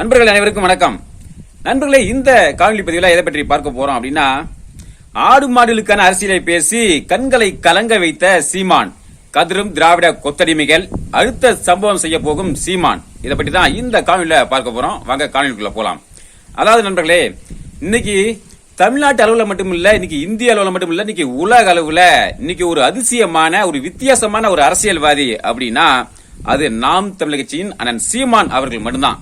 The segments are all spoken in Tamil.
நண்பர்கள் அனைவருக்கும் வணக்கம். நண்பர்களே இந்த காணொலி பதிவில் எதை பற்றி பார்க்க போறோம் அப்படின்னா ஆடு மாடுகளுக்கான அரசியலை பேசி கண்களை கலங்க வைத்த சீமான் கதிரும் திராவிட கொத்தடிமைகள் அடுத்த சம்பவம் செய்ய போகும் சீமான். இதை பற்றி தான் இந்த காணொலியில பார்க்க போறோம். வாங்க காணொலிக்குள்ள போலாம். அதாவது நண்பர்களே இன்னைக்கு தமிழ்நாட்டு அளவில் மட்டும் இல்ல இன்னைக்கு இந்திய அளவில் மட்டும் இல்ல இன்னைக்கு உலக அளவில் இன்னைக்கு ஒரு அதிசயமான ஒரு வித்தியாசமான ஒரு அரசியல்வாதி அப்படின்னா அது நாம் தமிழ் கட்சியின் அண்ணன் சீமான் அவர்கள் மட்டும்தான்.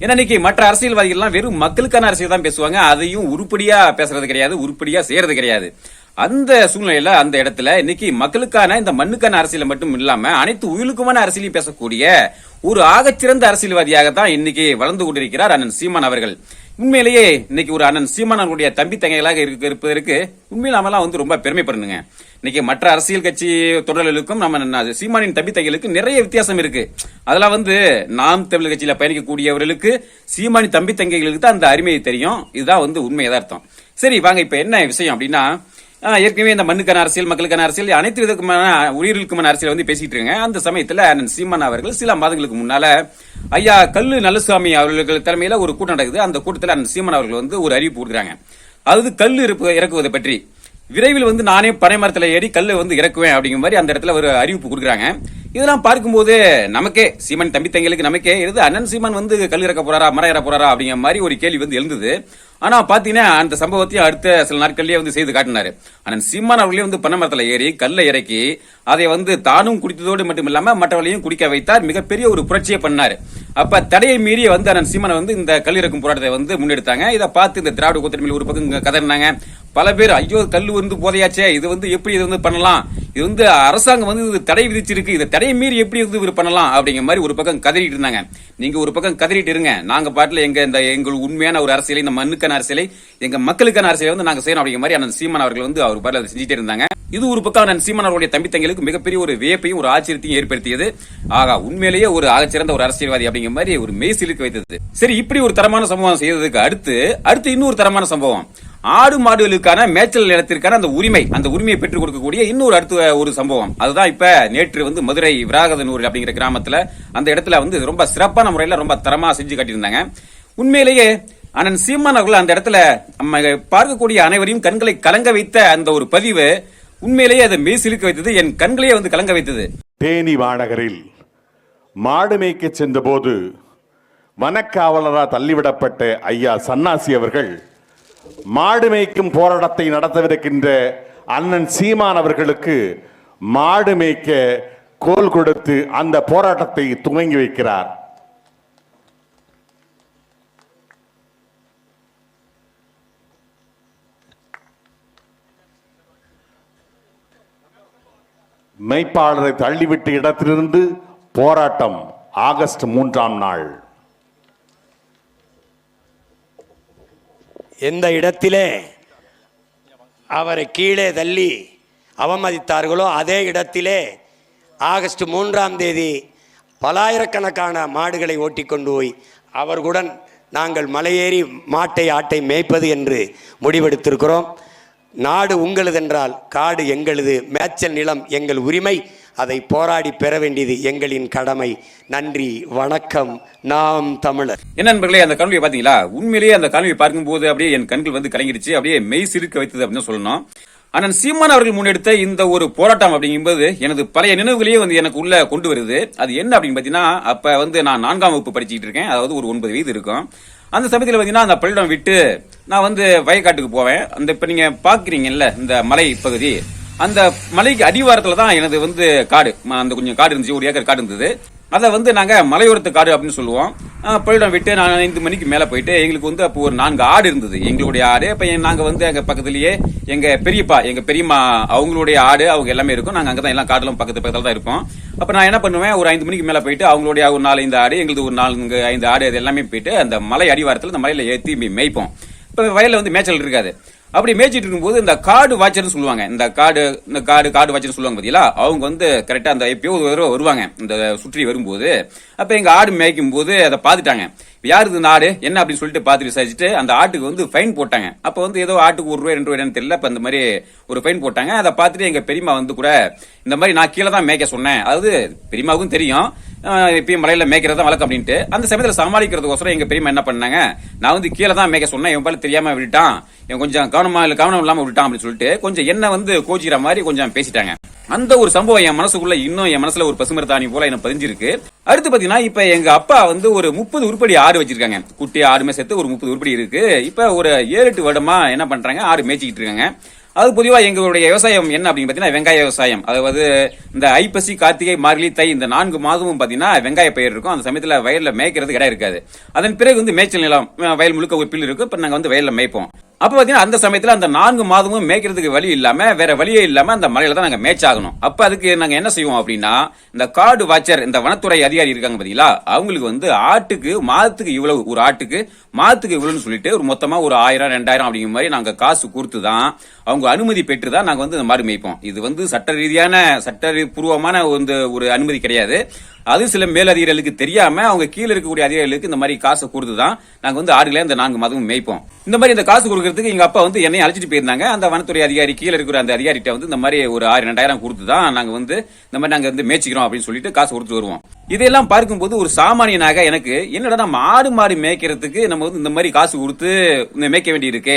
ஏன்னா இன்னைக்கு மற்ற அரசியல்வாதிகள் எல்லாம் வெறும் மக்களுக்கான அரசியல் தான் பேசுவாங்க. அதையும் உருப்படியா பேசுறது கிடையாது உருப்படியா செய்யறது கிடையாது. அந்த சூழ்நிலையில அந்த இடத்துல இன்னைக்கு மக்களுக்கான இந்த மண்ணுக்கான அரசியல் மட்டும் இல்லாம அனைத்து உயிலுக்குமான அரசியலையும் பேசக்கூடிய ஒரு ஆகச்சிறந்த அரசியல்வாதியாக தான் இன்னைக்கு வளர்ந்து கொண்டிருக்கிறார் அண்ணன் சீமான் அவர்கள். உண்மையிலேயே இன்னைக்கு ஒரு அண்ணன் சீமான் அவர்களுடைய தம்பி தங்கைகளாக இருக்க- இருப்பதற்கு உண்மையில் நாமெல்லாம் வந்து ரொம்ப பெருமைப்படணுங்க. இன்னைக்கு மற்ற அரசியல் கட்சி தொடர்களுக்கும் நம்ம சீமானின் தம்பி தங்கைகளுக்கு நிறைய வித்தியாசம் இருக்கு. அதெல்லாம் வந்து நாம் தமிழ் கட்சியில பயணிக்கக்கூடியவர்களுக்கு சீமானின் தம்பி தங்கைகளுக்கு தான் அந்த அருமையை தெரியும். இதுதான் வந்து உண்மை எதார்த்தம் சரி வாங்க இப்ப என்ன விஷயம் அப்படின்னா ஏற்கனவே இந்த மண்ணுக்கான அரசியல் மக்களுக்கான அரசியல் அனைத்து விதமான உயிர்களுக்குமான அரசியல் வந்து பேசிட்டு இருக்காங்க. அந்த சமயத்துல அண்ணன் சீமான் அவர்கள் சில மாதங்களுக்கு முன்னால ஐயா கல்லு நல்லசுவாமி அவர்கள் தலைமையில ஒரு கூட்டம் நடக்குது. அந்த கூட்டத்தில் அண்ணன் சீமான் அவர்கள் வந்து ஒரு அறிவிப்பு கொடுக்குறாங்க. அதாவது கல் இருப்பு இறக்குவதை பற்றி. விரைவில் வந்து நானே பனைமரத்தில் ஏறி கல்லை வந்து இறக்குவேன் அப்படிங்கிற மாதிரி அந்த இடத்துல ஒரு அறிவிப்பு கொடுக்குறாங்க. இதெல்லாம் பார்க்கும்போது நமக்கே சீமன் தம்பி தங்களுக்கு நமக்கே இது அண்ணன் சீமன் வந்து கல் இறக்க போறாரா மரம் இறக்க போறாரா அப்படிங்கிற மாதிரி ஒரு கேள்வி வந்து எழுந்தது. ஆனா பாத்தீங்கன்னா அந்த சம்பவத்தையும் அடுத்த சில நாட்கள்லயே வந்து செய்து காட்டினாரு. அண்ணன் சீமான் அவர்களே வந்து பனைமரத்துல ஏறி கல்லை இறக்கி அதை வந்து தானும் குடித்ததோடு மட்டும் இல்லாம மற்றவர்களையும் குடிக்க வைத்தார். மிகப்பெரிய ஒரு புரட்சியை பண்ணாரு. அப்ப தடையை மீறி வந்து அண்ணன் சீமான் வந்து இந்த கல் இறக்கும் போராட்டத்தை வந்து முன்னெடுத்தாங்க. இதை பார்த்து இந்த திராவிட கூட்டணியில் ஒரு பக்கம் கதறினாங்க. பல பேர் ஐயோ கல் வந்து போதையாச்சே இது வந்து எப்படி இது வந்து பண்ணலாம்? இது வந்து அரசாங்கம் வந்து இது தடை விதிச்சிருக்கு இதை தடையை மீறி எப்படி வந்து இது பண்ணலாம்? அப்படிங்கிற மாதிரி ஒரு பக்கம் கதறிட்டு இருந்தாங்க. நீங்க ஒரு பக்கம் கதறிட்டு இருங்க. நாங்க பாட்டில் எங்க இந்த எங்கள் உண்மையான ஒரு அரசியலை இந்த மண்ணுக்கான அரசியலை எங்க மக்களுக்கான அரசியலை வந்து நாங்க செய்யணும் அப்படிங்கிற மாதிரி அண்ணன் சீமான் அவர்கள் வந்து அவர் பாட்டில் செஞ்சுட்டே இருந்தாங்க. இது ஒரு பக்கம் அண்ணன் சீமான் அவருடைய தம்பி தங்களுக்கு மிகப்பெரிய ஒரு வியப்பையும் ஒரு ஆச்சரியத்தையும் ஏற்படுத்தியது. ஆகா உண்மையிலேயே ஒரு ஆகச்சிறந்த ஒரு அரசியல்வாதி அப்படிங்கிற மாதிரி ஒரு மெய்சிலுக்கு வைத்தது. சரி இப்படி ஒரு தரமான சம்பவம் செய்ததுக்கு அடுத்து அடுத்து இன்னொரு தரமான சம்பவம். ஆடு மாடுகளுக்கான மேய்ச்சல் நிலத்திற்கான அந்த உரிமை அந்த உரிமையை பெற்றுக் கொடுக்கக்கூடிய இன்னொரு அடுத்த ஒரு சம்பவம். அதுதான் இப்ப நேற்று வந்து மதுரை விராகதனூர் அப்படிங்கிற கிராமத்துல அந்த இடத்துல வந்து ரொம்ப சிறப்பான முறையில ரொம்ப தரமா செஞ்சு காட்டியிருந்தாங்க. உண்மையிலேயே அண்ணன் சீமான் அவர்கள் அந்த இடத்துல நம்ம பார்க்கக்கூடிய அனைவரையும் கண்களை கலங்க வைத்த அந்த ஒரு பதிவு உண்மையிலேயே அதை மெய் சிலுக்க வைத்தது என் கண்களையே வந்து கலங்க வைத்தது. தேனி மாநகரில் மாடு மேய்க்க சென்றபோது வனக்காவலரா தள்ளிவிடப்பட்ட ஐயா சன்னாசி அவர்கள் மாடு மேய்க்கும் போராட்டத்தை நடத்தவிருக்கின்ற அண்ணன் சீமான் அவர்களுக்கு மாடு மேய்க்க கோல் கொடுத்து அந்த போராட்டத்தை துவங்கி வைக்கிறார். மெய்ப்பாளரை தள்ளிவிட்ட இடத்திலிருந்து போராட்டம் ஆகஸ்ட் மூன்றாம் நாள். எந்த இடத்திலே அவரை கீழே தள்ளி அவமதித்தார்களோ அதே இடத்திலே ஆகஸ்ட் மூன்றாம் தேதி பலாயிரக்கணக்கான மாடுகளை ஓட்டிக்கொண்டு போய் அவர்களுடன் நாங்கள் மலையேறி மாட்டை ஆட்டை மேய்ப்பது என்று முடிவெடுத்திருக்கிறோம். நாடு உங்களுதென்றால் காடு எங்களது மேய்ச்சல் நிலம் எங்கள் உரிமை. அதை போராடி பெற வேண்டியது எங்களின் கடமை. நன்றி வணக்கம். நாம் தமிழர். என்ன நண்பர்களே அந்த கல்வியை பாத்தீங்களா? உண்மையிலேயே அந்த கல்வியை பார்க்கும்போது அப்படியே என் கண்கள் வந்து கலங்கிடுச்சு. அப்படியே மெய் சிரிக்க வைத்தது அப்படின்னு சொல்லணும். ஆனால் சீமான் அவர்கள் முன்னெடுத்த இந்த ஒரு போராட்டம் அப்படிங்கும்போது எனது பழைய நினைவுகளையே வந்து எனக்கு உள்ள கொண்டு வருது. அது என்ன அப்படின்னு பார்த்தீங்கன்னா அப்போ வந்து நான் நான்காம் வகுப்பு படிச்சுட்டு இருக்கேன். அதாவது ஒரு ஒன்பது வயது இருக்கும். அந்த சமயத்தில் பார்த்தீங்கன்னா அந்த பள்ளிடம் விட்டு நான் வந்து வயக்காட்டுக்கு போவேன். அந்த இப்போ நீங்கள் பார்க்குறீங்கல்ல இந்த மலை பகுதி. அந்த மலைக்கு அடிவாரத்துல தான் எனது வந்து காடு. அந்த கொஞ்சம் காடு இருந்துச்சு ஒரு ஏக்கர் காடு இருந்தது. அதை வந்து நாங்கள் மலையோரத்து காடு அப்படின்னு சொல்லுவோம். அஹ் விட்டு நான் ஐந்து மணிக்கு மேலே போயிட்டு எங்களுக்கு வந்து அப்போ ஒரு நான்கு ஆடு இருந்தது. எங்களுடைய ஆடு இப்போ நாங்கள் வந்து எங்கள் பக்கத்துலேயே எங்கள் பெரியப்பா எங்கள் பெரியம்மா அவங்களுடைய ஆடு அவங்க எல்லாமே இருக்கும். நாங்கள் அங்கே தான் எல்லாம் காடுலாம் பக்கத்து பக்கத்தில் தான் இருப்போம். அப்போ நான் என்ன பண்ணுவேன் ஒரு ஐந்து மணிக்கு மேலே போயிட்டு அவங்களுடைய ஒரு நாலு ஐந்து ஆடு எங்களுக்கு ஒரு நாலு ஐந்து ஆடு அது எல்லாமே போயிட்டு அந்த மலை அடிவாரத்தில் அந்த மலையில் ஏற்றி மேய்ப்போம். இப்போ வயலில் வந்து மேய்ச்சல் இருக்காது. அப்படி மேய்ச்சிட்டு இருக்கும்போது இந்த காடு வாட்சர்னு சொல்லுவாங்க. இந்த காடு இந்த காடு காடு வாட்சர்னு சொல்லுவாங்க பார்த்தீங்களா அவங்க வந்து கரெக்டாக அந்த எப்பயோ ஒரு தடவை வருவாங்க. இந்த சுற்றி வரும்போது. அப்போ எங்கள் ஆடு மேய்க்கும் போது அதை பார்த்துட்டாங்க. யாரு இது நாடு என்ன அப்படின்னு சொல்லிட்டு பார்த்து விசாரிச்சுட்டு அந்த ஆட்டுக்கு வந்து ஃபைன் போட்டாங்க. அப்போ வந்து ஏதோ ஆட்டுக்கு ஒரு ரூபாய் ரெண்டு ரூபாய் தெரியல. அப்ப இந்த மாதிரி ஒரு ஃபைன் போட்டாங்க. அதை பார்த்துட்டு எங்கள் பெரியம்மா வந்து கூட இந்த மாதிரி நான் கீழே தான் மேய்க்க சொன்னேன். அதாவது பெரியம்மாவுக்கும் தெரியும். எப்பயும் இப்பயும் மலையில மேய்க்கிறது தான் வழக்கம் அப்படின்ட்டு. அந்த சமயத்தில் சமாளிக்கிறதுக்கோசரம் எங்க பெரியம்மா என்ன பண்ணாங்க? நான் வந்து கீழே தான் மேய்க்க சொன்னேன். இவன் பால தெரியாம விட்டுட்டான். இவன் கொஞ்சம் கவனமா இல்ல கவனம் இல்லாம விட்டான் அப்படின்னு சொல்லிட்டு கொஞ்சம் என்ன வந்து கோச்சிக்கிற மாதிரி கொஞ்சம் பேசிட்டாங்க. அந்த ஒரு சம்பவம் என் மனசுக்குள்ள இன்னும் என் மனசுல ஒரு பசுமரத்தாணி போல எனக்கு பதிஞ்சிருக்கு. அடுத்து பாத்தீங்கன்னா இப்ப எங்க அப்பா வந்து ஒரு முப்பது உருப்படி ஆடு வச்சிருக்காங்க. குட்டி ஆடுமே சேர்த்து ஒரு முப்பது உருப்படி இருக்கு. இப்ப ஒரு ஏழு எட்டு வருடமா என்ன பண்றாங்க? ஆடு மேய்ச்சிக்கிட்டு இருக்காங்க. அது பொதுவாக எங்களுடைய விவசாயம் என்ன அப்படின்னு பார்த்தீங்கன்னா வெங்காய விவசாயம். அதாவது இந்த ஐப்பசி கார்த்திகை மார்கழி தை இந்த நான்கு மாதமும் பார்த்தீங்கன்னா வெங்காய பயிர் இருக்கும். அந்த சமயத்தில் வயலில் மேய்க்கிறதுக்கு இடம் இருக்காது. அதன் பிறகு வந்து மேய்ச்சல் நிலம் வயல் முழுக்க ஒரு பில் இருக்கும். இப்போ நாங்கள் வந்து வயலில் மேய்ப்போம். அப்ப பாத்தீங்கன்னா அந்த சமயத்துல அந்த நான்கு மாதமும் மேய்க்கிறதுக்கு வழி இல்லாம வேற வழியே இல்லாம அந்த மலையில தான் நாங்க மேய்ச்சாகணும். அப்ப அதுக்கு நாங்க என்ன செய்வோம் அப்படின்னா இந்த காடு வாட்சர் இந்த வனத்துறை அதிகாரி இருக்காங்க பாத்தீங்களா அவங்களுக்கு வந்து ஆட்டுக்கு மாதத்துக்கு இவ்வளவு ஒரு ஆட்டுக்கு மாதத்துக்கு இவ்வளவுன்னு சொல்லிட்டு ஒரு மொத்தமா ஒரு ஆயிரம் ரெண்டாயிரம் அப்படிங்கிற மாதிரி நாங்க காசு கொடுத்து தான் அவங்க அனுமதி பெற்று தான் நாங்க வந்து இந்த மாடு மேய்ப்போம். இது வந்து சட்ட ரீதியான சட்ட பூர்வமான வந்து ஒரு அனுமதி கிடையாது. அது சில மேலதிகாரிகளுக்கு தெரியாம அவங்க கீழே இருக்கக்கூடிய அதிகாரிகளுக்கு இந்த மாதிரி காசை கொடுத்து தான் நாங்க வந்து ஆடுகளை இந்த நான்கு மாதமும் மேய்ப்போம். இந்த மாதிரி இந்த காசு கொடுக்கறதுக்கு எங்க அப்பா வந்து என்னை அழைச்சிட்டு போயிருந்தாங்க. அந்த வனத்துறை அதிகாரி கீழே இருக்கிற அந்த அதிகாரிகிட்ட வந்து இந்த மாதிரி ஒரு ஆயிரம் ரெண்டாயிரம் கொடுத்து தான் நாங்க வந்து இந்த மாதிரி நாங்க வந்து மேய்ச்சிக்கிறோம் அப்படின்னு சொல்லிட்டு காசு கொடுத்து வருவோம். இதெல்லாம் பார்க்கும்போது ஒரு சாமானியனாக எனக்கு என்னடா நம்ம ஆடு மாடு மேய்க்கிறதுக்கு நம்ம வந்து இந்த மாதிரி காசு கொடுத்து மேய்க்க வேண்டி இருக்கு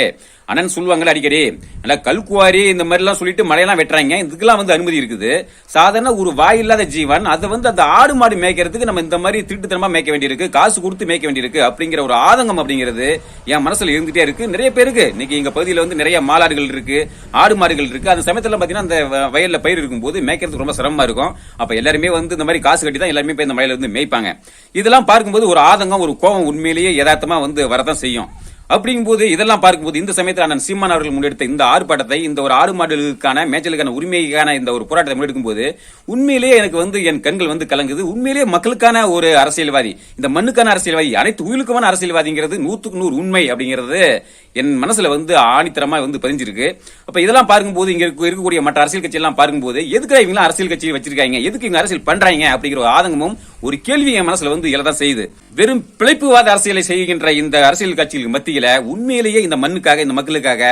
அண்ணன் சொல்லுவாங்கல்ல அடிக்கடி நல்லா கல்குவாரி இந்த மாதிரிலாம் சொல்லிட்டு மழையெல்லாம் வெட்டுறாங்க. இதுக்கெல்லாம் வந்து அனுமதி இருக்குது. சாதாரண ஒரு வாய் இல்லாத ஜீவன் அதை வந்து அந்த ஆடு மாடு மேய்க்கிறதுக்கு நம்ம இந்த மாதிரி திருட்டுத்தனமா மேய்க்க வேண்டியிருக்கு காசு கொடுத்து மேய்க்க வேண்டியிருக்கு அப்படிங்கிற ஒரு ஆதங்கம் அப்படிங்கிறது என் மனசுல இருந்துட்டே இருக்கு. நிறைய பேருக்கு இன்னைக்கு எங்க பகுதியில் வந்து நிறைய மாலாடுகள் இருக்கு ஆடு மாடுகள் இருக்கு. அந்த சமயத்துல பாத்தீங்கன்னா அந்த வயல்ல பயிர் இருக்கும்போது மேய்க்கிறதுக்கு ரொம்ப சிரமமா இருக்கும். அப்ப எல்லாருமே வந்து இந்த மாதிரி காசு கட்டி தான் எல்லாருமே போய் இந்த மலையில இருந்து மேய்ப்பாங்க. இதெல்லாம் பார்க்கும்போது ஒரு ஆதங்கம் ஒரு கோபம் உண்மையிலேயே யதார்த்தமா வந்து வரதான் செய்யும். அப்படிங்கும்போது இதெல்லாம் பார்க்கும்போது இந்த சமயத்தில் அண்ணன் சீமான் அவர்கள் முன்னெடுத்த இந்த ஆர்ப்பாட்டத்தை இந்த ஒரு ஆறு மாடுகளுக்கான மேய்ச்சலுக்கான உரிமைக்கான இந்த ஒரு போராட்டத்தை முன்னெடுக்கும் போது உண்மையிலேயே எனக்கு வந்து என் கண்கள் வந்து கலங்குது. உண்மையிலேயே மக்களுக்கான ஒரு அரசியல்வாதி இந்த மண்ணுக்கான அரசியல்வாதி அனைத்து உயிலுக்குமான அரசியல்வாதிங்கிறது நூற்றுக்கு நூறு உண்மை அப்படிங்கிறது என் மனசுல வந்து ஆணித்தரமா வந்து பதிஞ்சிருக்கு. அப்ப இதெல்லாம் பார்க்கும்போது இங்க இருக்க- இருக்கக்கூடிய மற்ற அரசியல் கட்சி எல்லாம் பார்க்கும்போது எதுக்கு இவங்க அரசியல் கட்சி வச்சிருக்காங்க? எதுக்கு இவங்க அரசியல் பண்றாங்க? அப்படிங்கிற ஒரு ஆதங்கமும் ஒரு கேள்வி என் மனசுல வந்து எழதான் செய்யுது. வெறும் பிழைப்புவாத அரசியலை செய்கின்ற இந்த அரசியல் கட்சிகளுக்கு மத்தியில் உண்மையிலேயே இந்த மண்ணுக்காக இந்த மக்களுக்காக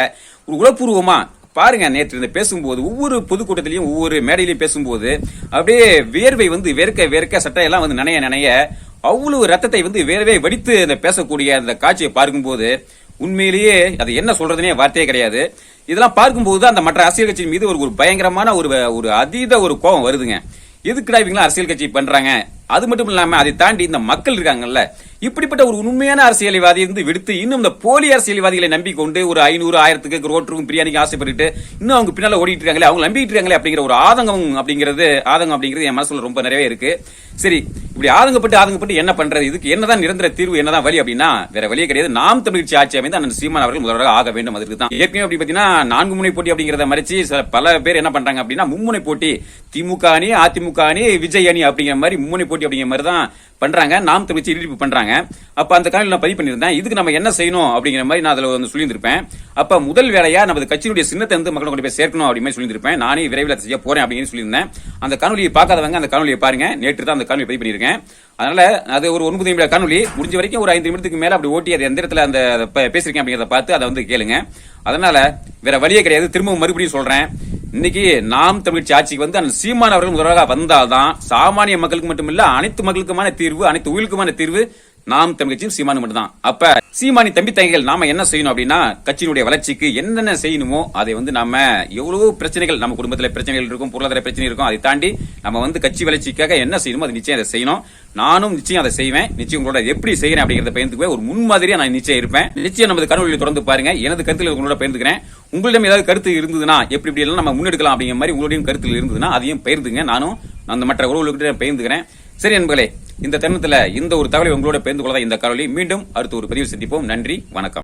ஒரு உளப்பூர்வமா பாருங்க நேற்று இந்த பேசும்போது ஒவ்வொரு பொதுக்கூட்டத்திலையும் ஒவ்வொரு மேடையிலையும் பேசும்போது அப்படியே வேர்வை வந்து வேர்க்க வேர்க்க சட்டையெல்லாம் வந்து நனைய நனைய அவ்வளவு ரத்தத்தை வந்து வேறவே வடித்து அந்த பேசக்கூடிய அந்த காட்சியை பார்க்கும்போது உண்மையிலேயே அது என்ன சொல்றதுனே வார்த்தையே கிடையாது. இதெல்லாம் பார்க்கும்போது அந்த மற்ற அரசியல் கட்சியின் மீது ஒரு ஒரு பயங்கரமான ஒரு ஒரு அதீத ஒரு கோபம் வருதுங்க. எதுக்குடா இவங்களாம் அரசியல் கட்சி பண்றாங்க? அது மட்டும் இல்லாம அதை தாண்டி இந்த மக்கள் இருக்காங்கல்ல இப்படிப்பட்ட ஒரு உண்மையான அரசியல்வாதி இருந்து விடுத்து இன்னும் இந்த போலி அரசியல்வாதிகளை நம்பிக்கொண்டு ஒரு ஐநூறு ஆயிரத்துக்கு ரோட்டரும் பிரியாணிக்கு ஆசைப்பட்டுட்டு இன்னும் அவங்க பின்னால ஓடிட்டு இருக்காங்களே அவங்க நம்பிட்டு இருக்காங்களே அப்படிங்கிற ஒரு ஆதங்கம் அப்படிங்கிறது ஆதங்கம் அப்படிங்கிறது என் மனசுல ரொம்ப நிறைய இருக்கு. சரி இப்படி ஆதங்கப்பட்டு ஆதங்கப்பட்டு என்ன பண்றது? இதுக்கு என்னதான் நிரந்தர தீர்வு என்னதான் வழி அப்படின்னா வேற வழியே கிடையாது. நாம் தமிழ்ச்சி ஆட்சி அமைந்து அண்ணன் சீமான் அவர்கள் முதல்வராக ஆக வேண்டும் அதற்கு தான். ஏற்கனவே அப்படி பாத்தீங்கன்னா நான்கு முனை போட்டி அப்படிங்கறத மறைச்சு சில பல பேர் என்ன பண்றாங்க அப்படின்னா மும்முனை போட்டி திமுக அணி அதிமுக அணி விஜய் அணி அப்படிங்கிற மாதிரி மும்முனை போட்டி அப்படிங்கிற மாதிரி தான் பண்றாங்க. நாம் தமிழ்ச்சி இடிப்பு பண்றாங்க. அப்ப அந்த காலையில் நான் பதிவு பண்ணியிருந்தேன். இதுக்கு நம்ம என்ன செய்யணும் அப்படிங்கிற மாதிரி நான் அதுல வந்து சொல்லியிருந்திருப்பேன். அப்ப முதல் வேலையா நமது கட்சியினுடைய சின்னத்தை வந்து மக்கள் கொண்டு போய் சேர்க்கணும் அப்படின்னு சொல்லியிருப்பேன் நானே விரைவில் அதை செய்ய போறேன் அப்படின்னு சொல்லியிருந்தேன். அந்த காணொலியை பார்க்காதவங்க அந்த காணொலியை பாருங்க. நேற்று தான் அந்த காணொலி பதிவு பண்ணியிருக்கேன். அதனால அது ஒரு ஒன்பது நிமிட காணொலி முடிஞ்ச வரைக்கும் ஒரு ஐந்து நிமிடத்துக்கு மேல அப்படி ஓட்டி அது எந்த இடத்துல அந்த பேசிருக்கேன் பேசியிருக்கேன் அப்படிங்கிறத பார்த்து அதை வந்து கேளுங்க. அதனால வேற வழியே கிடையாது. திரும்பவும் மறுபடியும் சொல்றேன். இன்னைக்கு நாம் தமிழ்ச்சி ஆட்சிக்கு வந்து அந்த சீமான் அவர்கள் முதல்வராக வந்தால்தான் சாமானிய மக்களுக்கு மட்டுமில்ல அனைத்து மக்களுக்குமான தீர்வு அனைத்து உயிர்களுக்குமான தீர்வு நாம் தமிழ் கட்சியும் சீமானு மட்டும் தான் அப்ப சீமானி தம்பி தங்கைகள் நாம என்ன செய்யணும் அப்படின்னா கட்சியினுடைய வளர்ச்சிக்கு என்னென்ன செய்யணுமோ அதை வந்து நாம எவ்வளவு பிரச்சனைகள் நம்ம குடும்பத்துல பிரச்சனைகள் இருக்கும் பொருளாதார பிரச்சனை இருக்கும் அதை தாண்டி நம்ம வந்து கட்சி வளர்ச்சிக்காக என்ன செய்யணுமோ அது நிச்சயம் அதை செய்யணும். நானும் நிச்சயம் அதை செய்வேன். நிச்சயம் உங்களோட எப்படி செய்யறேன் அப்படிங்கறத பயந்துக்குவே ஒரு முன்மாதிரியா நான் நிச்சயம் இருப்பேன். நிச்சயம் நமது கனவுகளை தொடர்ந்து பாருங்க. எனது கருத்துல உங்களோட பயந்துக்கிறேன் உங்களிடம் ஏதாவது கருத்து இருந்ததுன்னா எப்படி இப்படி எல்லாம் நம்ம முன்னெடுக்கலாம் அப்படிங்கிற மாதிரி உங்களுடைய கருத்தில் இருந்ததுன்னா அதையும் பகிர்ந்துங்க. நானும் அந்த மற்ற உறவுகளுக்கிட்ட பகிர்ந்துக்கிறேன். சரி நண்பர்களே இந்த தருணத்துல இந்த ஒரு தகவலை உங்களோட பேருந்து கொள்ளதான் இந்த காலையில் மீண்டும் அடுத்த ஒரு பதிவு சந்திப்போம். நன்றி வணக்கம்.